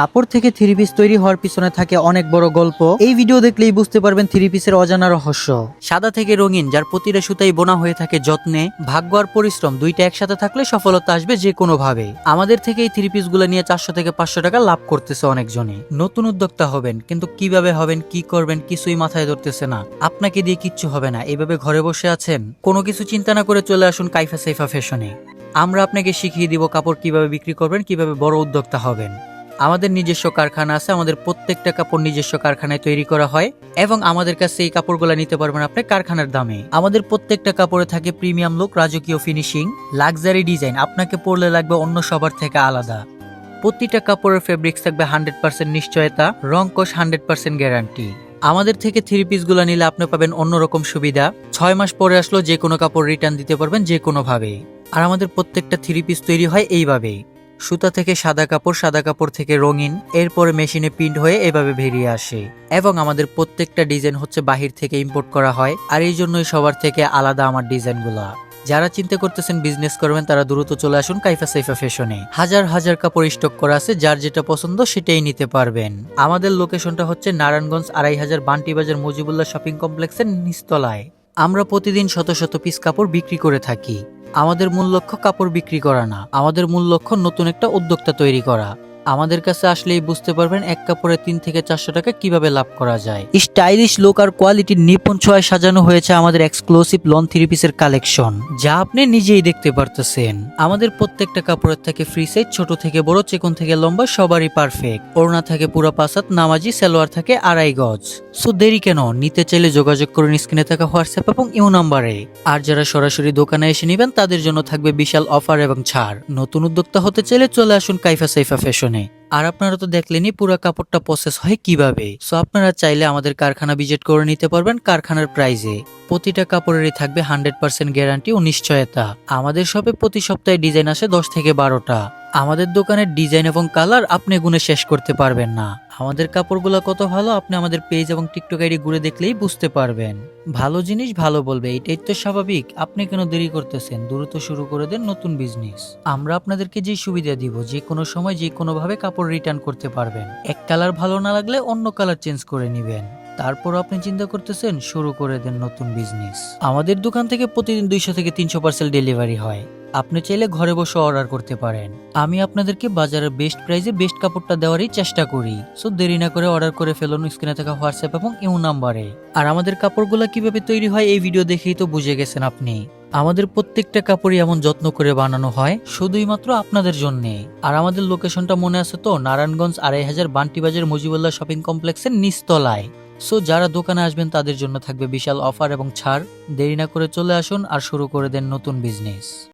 কাপড় থেকে three piece তৈরি হওয়ার পিছনে থাকে অনেক বড় গল্প। এই ভিডিও দেখলেই বুঝতে পারবেন থ্রি পিসের অজানা রহস্য। সাদা থেকে রঙিন, যার প্রতিটা সুতাই বোনা হয়ে থাকে যত্নে, ভাগ্য আর পরিশ্রম দুইটা একসাথে থাকলে সফলতা আসবে যে কোনো ভাবে। আমাদের থেকে এই থ্রি পিসগুলো নিয়ে চারশো থেকে পাঁচশো টাকা লাভ করতেছে অনেকজনে। নতুন উদ্যোক্তা হবেন, কিন্তু কীভাবে হবেন, কি করবেন কিছুই মাথায় ধরতেছে না। আপনাকে দিয়ে কিচ্ছু হবে না এইভাবে ঘরে বসে আছেন? কোনো কিছু চিন্তা না করে চলে আসুন কাইফা সাইফা ফ্যাশনে। আমরা আপনাকে শিখিয়ে দিব কাপড় কীভাবে বিক্রি করবেন, কীভাবে বড় উদ্যোক্তা হবেন। আমাদের নিজস্ব কারখানা আছে, আমাদের প্রত্যেকটা কাপড় নিজস্ব কারখানায় তৈরি করা হয় এবং আমাদের কাছে এই কাপড়গুলো নিতে পারবেন আপনি কারখানার দামে। আমাদের প্রত্যেকটা কাপড়ে থাকে প্রিমিয়াম লুক, রাজকীয় ফিনিশিং, লাক্সারি ডিজাইন, আপনাকে পরলে লাগবে অন্য সবার থেকে আলাদা। প্রতিটা কাপড়ের ফেব্রিক্স থাকবে হান্ড্রেড পার্সেন্ট নিশ্চয়তা, রং কোষ হান্ড্রেড পার্সেন্ট গ্যারান্টি আমাদের থেকে থ্রি পিসগুলো নিলে আপনি পাবেন অন্যরকম সুবিধা। ছয় মাস পরে আসলেও যে কোনো কাপড় রিটার্ন দিতে পারবেন যে কোনো ভাবে আর আমাদের প্রত্যেকটা থ্রি পিস তৈরি হয় এইভাবে সুতা থেকে সাদা কাপড় সাদা কাপড় থেকে রঙিন, এরপরে মেশিনে প্রিন্ট হয়ে এভাবে বেরিয়ে আসে। এবং আমাদের প্রত্যেকটা ডিজাইন হচ্ছে বাহির থেকে ইম্পোর্ট করা হয়, আর এই জন্যই সবার থেকে আলাদা আমার ডিজাইনগুলো। যারা চিন্তা করতেছেন বিজনেস করবেন, তারা দ্রুত চলে আসুন কাইফা সাইফা ফ্যাশনে। হাজার হাজার কাপড় স্টক করা আছে, যার যেটা পছন্দ সেটাই নিতে পারবেন। আমাদের লোকেশনটা হচ্ছে নারায়ণগঞ্জ আড়াই হাজার বান্টি বাজার মুজিবুল্লাহ শপিং কমপ্লেক্সের নিচতলায়। আমরা প্রতিদিন শত শত পিস কাপড় বিক্রি করে থাকি। আমাদের মূল লক্ষ্য কাপড় বিক্রি করা না। আমাদের মূল লক্ষ্য নতুন একটা উদ্যোক্তা তৈরি করা। আমাদের কাছে আসলেই বুঝতে পারবেন এক কাপড়ে তিন থেকে চারশো টাকা কীভাবে লাভ করা যায়। স্টাইলিশ লুক আর কোয়ালিটির নিপুণ ছোঁয়ায় সাজানো হয়েছে আমাদের এক্সক্লুসিভ লন থ্রি পিসের কালেকশন যা আপনি নিজেই দেখতে পারতেছেন। আমাদের প্রত্যেকটা কাপড়ের থেকে ফ্রি সাইজ ছোট থেকে বড়, চেকন থেকে লম্বা, সবারই পারফেক্ট ওড়না থাকে পুরো পাসাত নামাজি সালোয়ার থাকে আড়াই গজ। সো দেরি কেন? নিতে চাইলে যোগাযোগ করুন স্ক্রিনে থাকা হোয়াটসঅ্যাপ এবং ইউ নাম্বারে। আর যারা সরাসরি দোকানে এসে নেবেন, তাদের জন্য থাকবে বিশাল অফার এবং ছাড়। নতুন উদ্যোক্তা হতে চাইলে চলে আসুন কাইফা সাইফা ফ্যাশনে আর আপনারা তো দেখলেনই পুরো কাপড়টা প্রসেস হয় কীভাবে। সো আপনারা চাইলে আমাদের কারখানা ভিজিট করে নিতে পারবেন কারখানার প্রাইজে প্রতিটা কাপড়েরই থাকবে হান্ড্রেড পার্সেন্ট গ্যারান্টি ও নিশ্চয়তা। আমাদের সবে প্রতি সপ্তাহে ডিজাইন আসে দশ থেকে বারোটা। আমাদের দোকানের ডিজাইন এবং কালার আপনি গুনে শেষ করতে পারবেন না। আমাদের কাপড়গুলো কত ভালো আপনি আমাদের পেজ এবং টিকটক আইডি ঘুরে দেখলেই বুঝতে পারবেন। ভালো জিনিস ভালো বলবে, এটাই তো স্বাভাবিক। আপনি কেন দেরি করতেছেন? দ্রুত শুরু করে দেন নতুন বিজনেস আমরা আপনাদেরকে যে সুবিধা দিব, যে কোনো সময় যে কোনো ভাবে কাপড় রিটার্ন করতে পারবেন। এক কালার ভালো না লাগলে অন্য কালার চেঞ্জ করে নেবেন। তারপর আপনি চিন্তা করতেছেন, শুরু করে দেন নতুন বিজনেস আমাদের দোকান থেকে প্রতিদিন দুইশো থেকে তিনশো পার্সেল ডেলিভারি হয়। আপনি চাইলে ঘরে বসে অর্ডার করতে পারেন। আমি আপনাদেরকে বাজারের বেস্ট প্রাইসে বেস্ট কাপড়টা দেওয়ারই চেষ্টা করি। সো দেরি না করে অর্ডার করে ফেলুন স্ক্রিনে থাকা হোয়াটসঅ্যাপ এবং ইউ নাম্বারে আর আমাদের কাপড়গুলো কীভাবে তৈরি হয় এই ভিডিও দেখেই তো বুঝে গেছেন আপনি। আমাদের প্রত্যেকটা কাপড়ই এমন যত্ন করে বানানো হয় শুধুই মাত্র আপনাদের জন্য। আর আমাদের লোকেশনটা মনে আছে তো, নারায়ণগঞ্জ আড়াই হাজার বান্টি বাজার মুজিবুল্লাহ শপিং কমপ্লেক্সের নিচতলায়। সো যারা দোকানে আসবেন, তাদের জন্য থাকবে বিশাল অফার এবং ছাড়। দেরি না করে চলে আসুন আর শুরু করে দেন নতুন বিজনেস